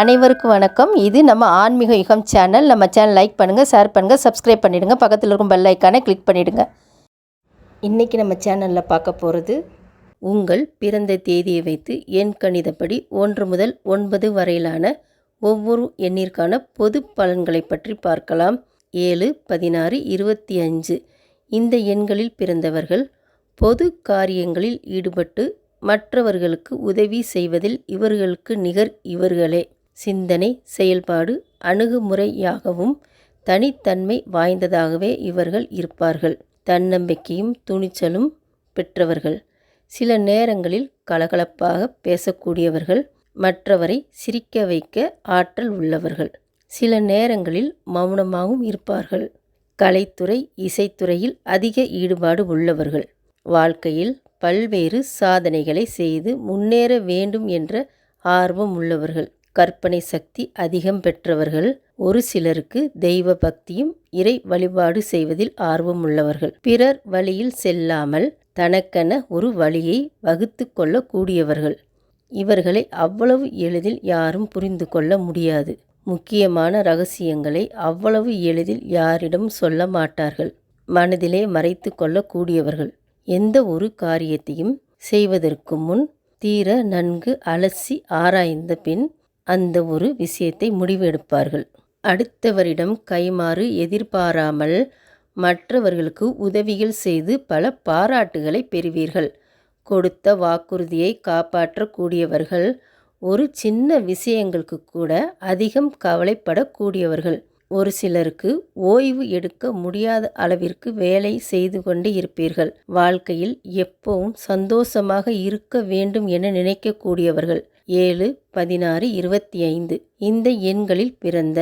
அனைவருக்கும் வணக்கம். இது நம்ம ஆன்மீக யுகம் சேனல் நம்ம சேனல் லைக் பண்ணுங்கள் ஷேர் பண்ணுங்கள் சப்ஸ்கிரைப் பண்ணிவிடுங்க பக்கத்தில் இருக்கும் பெல் ஐக்கானை கிளிக் பண்ணிவிடுங்க இன்றைக்கி நம்ம சேனலில் பார்க்க போகிறது உங்கள் பிறந்த தேதியை வைத்து எண் கணிதப்படி ஒன்று முதல் ஒன்பது வரையிலான ஒவ்வொரு எண்ணிற்கான பொது பலன்களை பற்றி பார்க்கலாம். ஏழு பதினாறு இருபத்தி அஞ்சு. இந்த எண்களில் பிறந்தவர்கள் பொது காரியங்களில் ஈடுபட்டு மற்றவர்களுக்கு உதவி செய்வதில் இவர்களுக்கு நிகர் இவர்களே. சிந்தனை செயல்பாடு அணுகுமுறையாகவும் தனித்தன்மை வாய்ந்ததாகவே இவர்கள் இருப்பார்கள். தன்னம்பிக்கையும் துணிச்சலும் பெற்றவர்கள். சில நேரங்களில் கலகலப்பாக பேசக்கூடியவர்கள். மற்றவரை சிரிக்க வைக்க ஆற்றல் உள்ளவர்கள். சில நேரங்களில் மௌனமாகவும் இருப்பார்கள். கலைத்துறை இசைத்துறையில் அதிக ஈடுபாடு உள்ளவர்கள். வாழ்க்கையில் பல்வேறு சாதனைகளை செய்து முன்னேற வேண்டும் என்ற ஆர்வம் உள்ளவர்கள். கற்பனை சக்தி அதிகம் பெற்றவர்கள். ஒரு சிலருக்கு தெய்வ பக்தியும் இறை வழிபாடு செய்வதில் ஆர்வம் உள்ளவர்கள். பிறர் வழியில் செல்லாமல் தனக்கென ஒரு வழியை வகுத்து கொள்ளக்கூடியவர்கள். இவர்களை அவ்வளவு எளிதில் யாரும் புரிந்து கொள்ள முடியாது. முக்கியமான ரகசியங்களை அவ்வளவு எளிதில் யாரிடம் சொல்ல மாட்டார்கள். மனதிலே மறைத்து கொள்ளக்கூடியவர்கள். எந்த ஒரு காரியத்தையும் செய்வதற்கு முன் தீர நன்கு அலசி ஆராய்ந்த பின் அந்த ஒரு விஷயத்தை முடிவெடுப்பார்கள். அடுத்தவரிடம் கைமாறு எதிர்பாராமல் மற்றவர்களுக்கு உதவிகள் செய்து பல பாராட்டுகளை பெறுவீர்கள். கொடுத்த வாக்குறுதியை காப்பாற்றக்கூடியவர்கள் ஒரு சின்ன விஷயங்களுக்கு கூட அதிகம் கவலைப்படக்கூடியவர்கள். ஒரு சிலருக்கு ஓய்வு எடுக்க முடியாத அளவிற்கு வேலை செய்து கொண்டு இருப்பீர்கள். வாழ்க்கையில் எப்பவும் சந்தோஷமாக இருக்க வேண்டும் என நினைக்கக்கூடியவர்கள். ஏழு பதினாறு இருபத்தி ஐந்து இந்த எண்களில் பிறந்த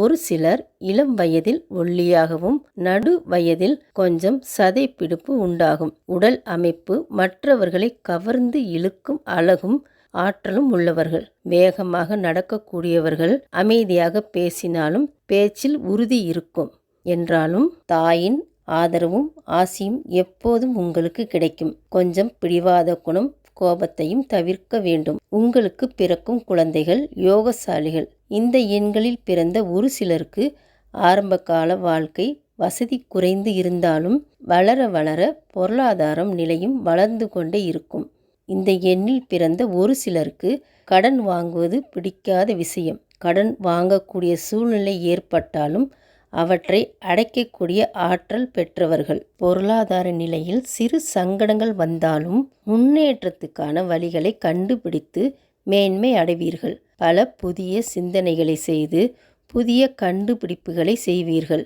ஒரு சிலர் இளம் வயதில் ஒல்லியாகவும் நடு வயதில் கொஞ்சம் சதை பிடிப்பு உண்டாகும். உடல் அமைப்பு மற்றவர்களை கவர்ந்து இழுக்கும் அழகும் ஆற்றலும் உள்ளவர்கள். வேகமாக நடக்கக்கூடியவர்கள் அமைதியாக பேசினாலும் பேச்சில் உறுதி இருக்கும். என்றாலும் தாயின் ஆதரவும் ஆசியும் எப்போதும் உங்களுக்கு கிடைக்கும். கொஞ்சம் பிடிவாத குணம் கோபத்தையும் தவிர்க்க வேண்டும். உங்களுக்கு பிறக்கும் குழந்தைகள் யோகசாலிகள். இந்த எண்களில் பிறந்த ஒரு சிலருக்கு ஆரம்பகால வாழ்க்கை வசதி குறைந்து இருந்தாலும் வளர வளர பொருளாதாரம் நிலையும் வளர்ந்து கொண்டே இருக்கும். இந்த எண்ணில் பிறந்த ஒரு சிலருக்கு கடன் வாங்குவது பிடிக்காத விஷயம். கடன் வாங்கக்கூடிய சூழ்நிலை ஏற்பட்டாலும் அவற்றை அடைக்கக்கூடிய ஆற்றல் பெற்றவர்கள். பொருளாதார நிலையில் சிறு சங்கடங்கள் வந்தாலும் முன்னேற்றத்துக்கான வழிகளை கண்டுபிடித்து மேன்மை அடைவீர்கள். பல புதிய சிந்தனைகளை செய்து புதிய கண்டுபிடிப்புகளை செய்வீர்கள்.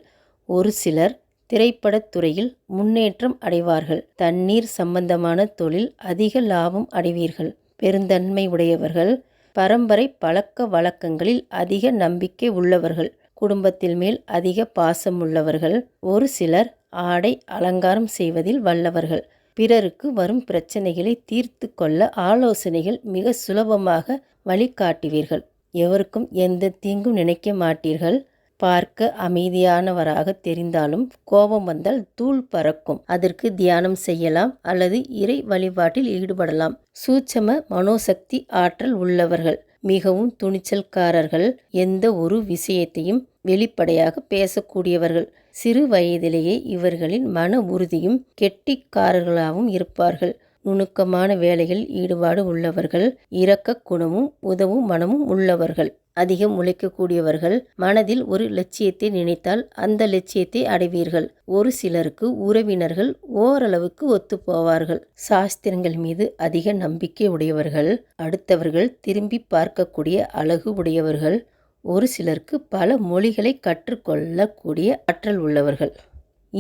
ஒரு சிலர் திரைப்படத்துறையில் முன்னேற்றம் அடைவார்கள். தண்ணீர் சம்பந்தமான தொழில் அதிக லாபம் அடைவீர்கள். பெருந்தன்மை உடையவர்கள் பரம்பரை பழக்க வழக்கங்களில் அதிக நம்பிக்கை உள்ளவர்கள் குடும்பத்தில் மேல் அதிக பாசம் உள்ளவர்கள் ஒரு சிலர் ஆடை அலங்காரம் செய்வதில் வல்லவர்கள். பிறருக்கு வரும் பிரச்சனைகளை தீர்த்து கொள்ள ஆலோசனைகள் மிக சுலபமாக வழிகாட்டுவீர்கள். எவருக்கும் எந்த தீங்கும் நினைக்க மாட்டீர்கள். பார்க்க அமைதியானவராக தெரிந்தாலும் கோபம் வந்தால் தூள் பறக்கும். அதற்கு தியானம் செய்யலாம் அல்லது இறை வழிபாட்டில் ஈடுபடலாம். சூட்சம மனோசக்தி ஆற்றல் உள்ளவர்கள். மிகவும் துணிச்சல்காரர்கள். எந்த ஒரு விஷயத்தையும் வெளிப்படையாக பேசக்கூடியவர்கள். சிறு வயதிலேயே இவர்களின் மன உறுதியும் கெட்டிக்காரர்களாகவும் இருப்பார்கள். நுணுக்கமான வேலைகளில் ஈடுபாடு உள்ளவர்கள் இரக்க குணமும் உதவும் மனமும் உள்ளவர்கள். அதிகம் உழைக்கக்கூடியவர்கள் மனதில் ஒரு லட்சியத்தை நினைத்தால் அந்த லட்சியத்தை அடைவீர்கள். ஒரு சிலருக்கு உறவினர்கள் ஓரளவுக்கு ஒத்துப்போவார்கள். சாஸ்திரங்கள் மீது அதிக நம்பிக்கை உடையவர்கள் அடுத்தவர்கள் திரும்பி பார்க்கக்கூடிய அழகு உடையவர்கள் ஒரு சிலருக்கு பல மொழிகளை கற்றுக்கொள்ளக்கூடிய ஆற்றல் உள்ளவர்கள்.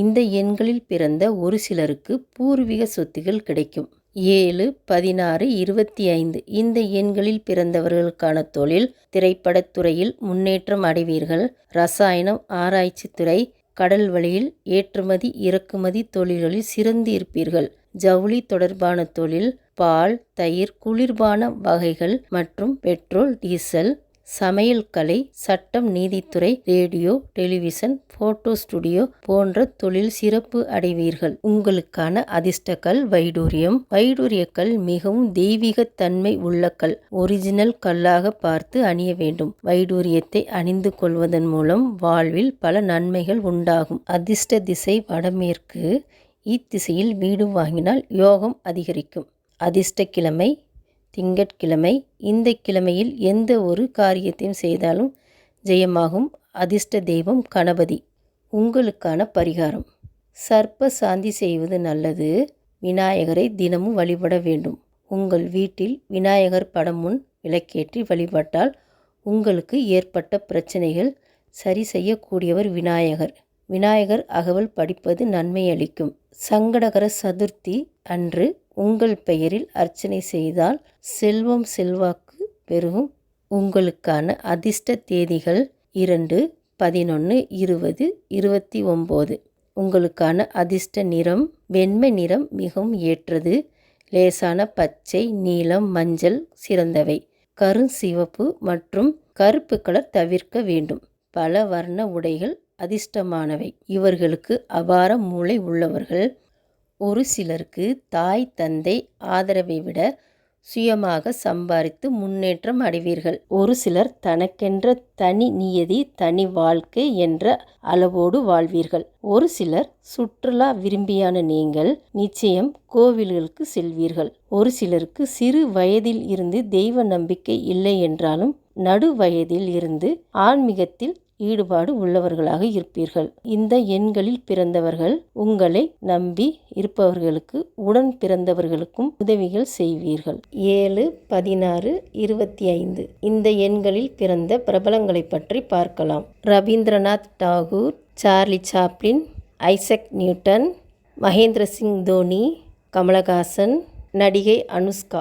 இந்த எண்களில் பிறந்த ஒரு சிலருக்கு பூர்வீக சொத்துகள் கிடைக்கும். ஏழு பதினாறு இருபத்தி ஐந்து இந்த எண்களில் பிறந்தவர்களுக்கான தொழில் திரைப்படத்துறையில் முன்னேற்றம் அடைவீர்கள். ரசாயனம் ஆராய்ச்சி துறை கடல் வழியில் ஏற்றுமதி இறக்குமதி தொழில்களில் சிறந்து இருப்பீர்கள். ஜவுளி தொடர்பான தொழில் பால் தயிர் குளிர்பான வகைகள் மற்றும் பெட்ரோல் டீசல் சமையல் கலை சட்டம் நீதித்துறை ரேடியோ டெலிவிஷன் போட்டோ ஸ்டுடியோ போன்ற தொழில் சிறப்பு அடைவீர்கள். உங்களுக்கான அதிர்ஷ்டக்கல் வைடூரியம். வைடூரியக்கல் மிகவும் தெய்வீக தன்மை உள்ள கல். ஒரிஜினல் கல்லாக பார்த்து அணிய வேண்டும். வைடூரியத்தை அணிந்து கொள்வதன் மூலம் வாழ்வில் பல நன்மைகள் உண்டாகும். அதிர்ஷ்ட திசை வடமேற்கு இத்திசையில் வீடு வாங்கினால் யோகம் அதிகரிக்கும். அதிர்ஷ்ட கிழமை திங்கட்கிழமை இந்த கிழமையில் எந்த ஒரு காரியத்தையும் செய்தாலும் ஜெயமாகும் அதிர்ஷ்ட தெய்வம் கணபதி. உங்களுக்கான பரிகாரம். சர்ப்ப சாந்தி செய்வது நல்லது. விநாயகரை தினமும் வழிபட வேண்டும். உங்கள் வீட்டில் விநாயகர் படம் முன் விளக்கேற்றி வழிபட்டால் உங்களுக்கு ஏற்பட்ட பிரச்சனைகள் சரி செய்யக்கூடியவர் விநாயகர். விநாயகர் அகவல் படிப்பது நன்மை அளிக்கும் சங்கடகர சதுர்த்தி அன்று உங்கள் பெயரில் அர்ச்சனை செய்தால் செல்வம் செல்வாக்கு பெருகும். உங்களுக்கான அதிர்ஷ்ட தேதிகள் இரண்டு பதினொன்று இருபது இருபத்தி ஒம்பது. உங்களுக்கான அதிர்ஷ்ட நிறம் வெண்மை நிறம் மிகவும் ஏற்றது. லேசான பச்சை நீலம் மஞ்சள் சிறந்தவை. கருஞ்சிவப்பு மற்றும் கருப்பு கலர் தவிர்க்க வேண்டும். பல வர்ண உடைகள் அதிர்ஷ்டமானவை. இவர்களுக்கு அபார மூளை உள்ளவர்கள் ஒரு சிலருக்கு தாய் தந்தை ஆதரவை விட சுயமாக சம்பாதித்து முன்னேற்றம் அடைவீர்கள். ஒரு சிலர் தனக்கென்ற தனி நியதி தனி வாழ்க்கை என்ற அளவோடு வாழ்வீர்கள். ஒரு சிலர் சுற்றுலா விரும்பியான நீங்கள் நிச்சயம் கோவில்களுக்கு செல்வீர்கள். ஒரு சிலருக்கு சிறு வயதில் இருந்து தெய்வ நம்பிக்கை இல்லை என்றாலும் நடு வயதில் இருந்து ஆன்மீகத்தில் ஈடுபாடு உள்ளவர்களாக இருப்பீர்கள். இந்த எண்களில் பிறந்தவர்கள் உங்களை நம்பி இருப்பவர்களுக்கு உடன் பிறந்தவர்களுக்கும் உதவிகள் செய்வீர்கள். ஏழு பதினாறு இருபத்தி ஐந்து இந்த எண்களில் பிறந்த பிரபலங்களை பற்றி பார்க்கலாம். Rabindranath Tagore Charlie Chaplin Isaac Newton Mahendra Singh Dhoni Kamal Haasan நடிகை அனுஷ்கா.